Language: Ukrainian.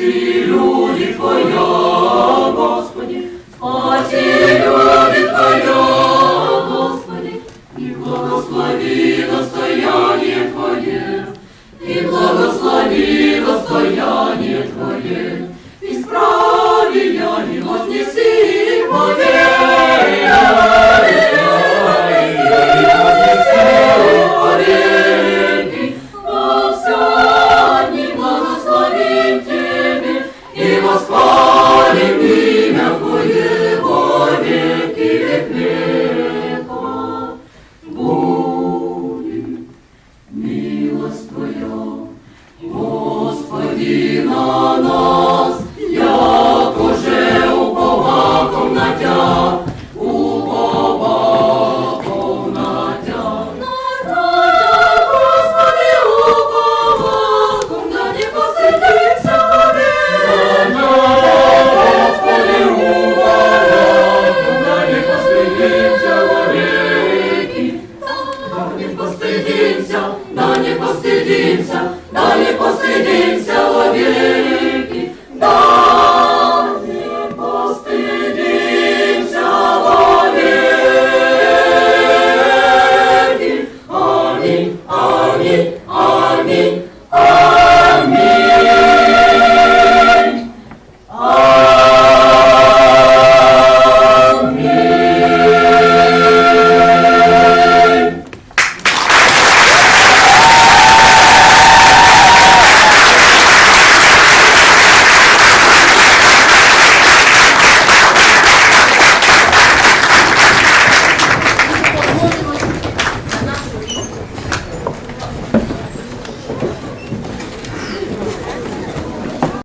спаси люди Твоя, Господи, на нас, якоже уповаком на Тя, уповаком на Тя. На Тя, Господи, уповаком, да не постыдимся вовек. На Господи, уповаком, да не постыдимся вовеки. Да не постыдимся, да не постыдимся, да Amin. Amin.